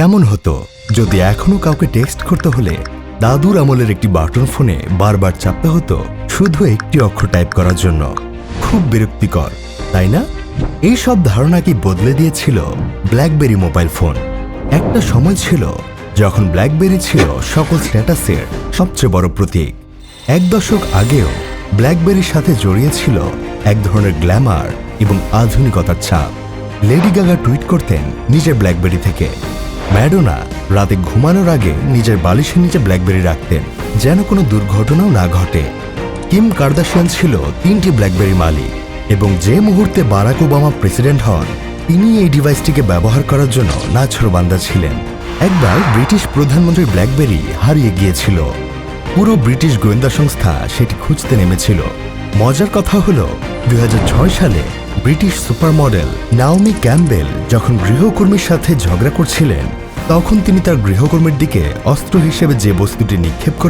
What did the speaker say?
কেমন হতো, যদি এখনও কাউকে টেক্সট করতে হলে দাদুর আমলের একটি বাটন ফোনে বারবার চাপতে হতো, শুধু একটি অক্ষর টাইপ করার জন্য। খুব বিরক্তিকর, তাই না? এই সব ধারণা কি বদলে দিয়েছিল ব্ল্যাকবেরি মোবাইল ফোন? একটা সময় ছিল যখন ব্ল্যাকবেরি ছিল সকল স্ট্যাটাসের সবচেয়ে বড় প্রতীক। এক দশক আগেও ব্ল্যাকবেরির সাথে জড়িয়ে ছিল এক ধরনের গ্ল্যামার এবং আধুনিকতার ছাপ। লেডি গাগা টুইট করতেন নিজের ব্ল্যাকবেরি থেকে। ম্যাডোনা রাতে ঘুমানোর আগে নিজের বালিশের নিচে ব্ল্যাকবেরি রাখতেন, যেন কোনো দুর্ঘটনাও না ঘটে। কিম কার্দাশিয়ান ছিল তিনটি ব্ল্যাকবেরি মালিক এবং যে মুহূর্তে বারাক ওবামা প্রেসিডেন্ট হন, তিনি এই ডিভাইসটিকে ব্যবহার করার জন্য নাছরবান্দা ছিলেন। একবার ব্রিটিশ প্রধানমন্ত্রীর ব্ল্যাকবেরি হারিয়ে গিয়েছিল। পুরো ব্রিটিশ গোয়েন্দা সংস্থা সেটি খুঁজতে নেমেছিল। মজার কথা হলো দু হাজার ছয় সালে British super model Naomi Campbell যখন গৃহকর্মীর সাথে ঝগড়া করছিলেন, তখন তিনি তার গৃহকর্মীর দিকে অস্ত্র হিসেবে যে বস্তুটি নিক্ষেপ করে